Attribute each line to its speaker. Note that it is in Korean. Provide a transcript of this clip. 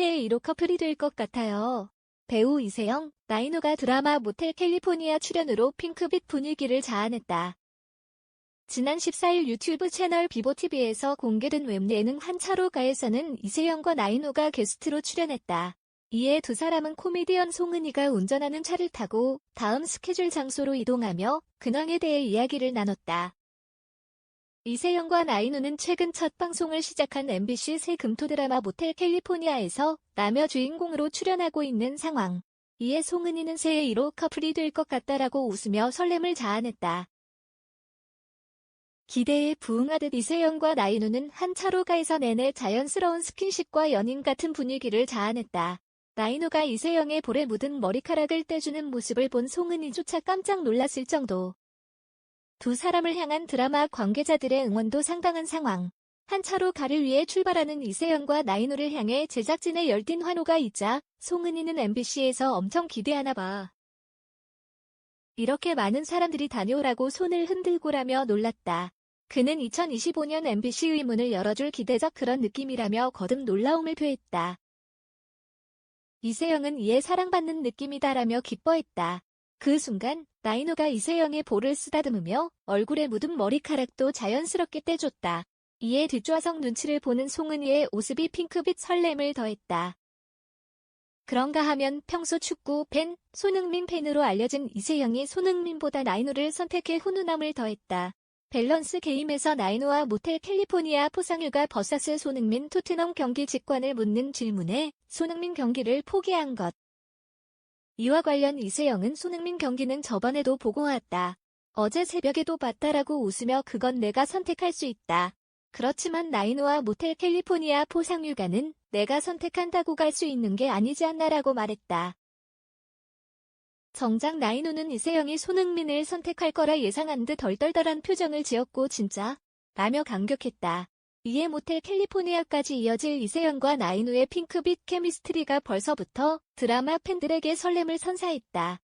Speaker 1: 1호 커플이 될 것 같아요. 배우 이세영, 나인호가 드라마 모텔 캘리포니아 출연으로 핑크빛 분위기를 자아냈다. 지난 14일 유튜브 채널 비보TV에서 공개된 웹 예능 한차로가에서는 이세영과 나인호가 게스트로 출연했다. 이에 두 사람은 코미디언 송은이가 운전하는 차를 타고 다음 스케줄 장소로 이동하며 근황에 대해 이야기를 나눴다. 이세영과 나인우는 최근 첫 방송을 시작한 MBC 새 금토 드라마 모텔 캘리포니아에서 남여 주인공으로 출연하고 있는 상황. 이에 송은이는 새해 1호 커플이 될 것 같다라고 웃으며 설렘을 자아냈다. 기대에 부응하듯 이세영과 나인우는 한 차로가에서 내내 자연스러운 스킨십과 연인 같은 분위기를 자아냈다. 나인우가 이세영의 볼에 묻은 머리카락을 떼주는 모습을 본 송은이조차 깜짝 놀랐을 정도. 두 사람을 향한 드라마 관계자들의 응원도 상당한 상황. 한 차로 가를 위해 출발하는 이세영과 나인우를 향해 제작진의 열띤 환호가 있자 송은이는 MBC에서 엄청 기대하나 봐. 이렇게 많은 사람들이 다녀오라고 손을 흔들고라며 놀랐다. 그는 2025년 MBC의 문을 열어줄 기대적 그런 느낌이라며 거듭 놀라움을 표했다. 이세영은 이에 사랑받는 느낌이다라며 기뻐했다. 그 순간 나인호가 이세영의 볼을 쓰다듬으며 얼굴에 묻은 머리카락도 자연스럽게 떼줬다. 이에 뒷좌석 눈치를 보는 송은이의 모습이 핑크빛 설렘을 더했다. 그런가 하면 평소 축구 팬, 손흥민 팬으로 알려진 이세영이 손흥민보다 나인호를 선택해 훈훈함을 더했다. 밸런스 게임에서 나인호와 모텔 캘리포니아 포상휴가 버사스 손흥민 토트넘 경기 직관을 묻는 질문에 손흥민 경기를 포기한 것. 이와 관련 이세영은 손흥민 경기는 저번에도 보고 왔다. 어제 새벽에도 봤다라고 웃으며 그건 내가 선택할 수 있다. 그렇지만 나인호와 모텔 캘리포니아 포상휴가는 내가 선택한다고 갈 수 있는 게 아니지 않나라고 말했다. 정작 나인호는 이세영이 손흥민을 선택할 거라 예상한 듯 덜덜덜한 표정을 지었고 진짜? 라며 감격했다. 이에 모텔 캘리포니아까지 이어질 이세영과 나인우의 핑크빛 케미스트리가 벌써부터 드라마 팬들에게 설렘을 선사했다.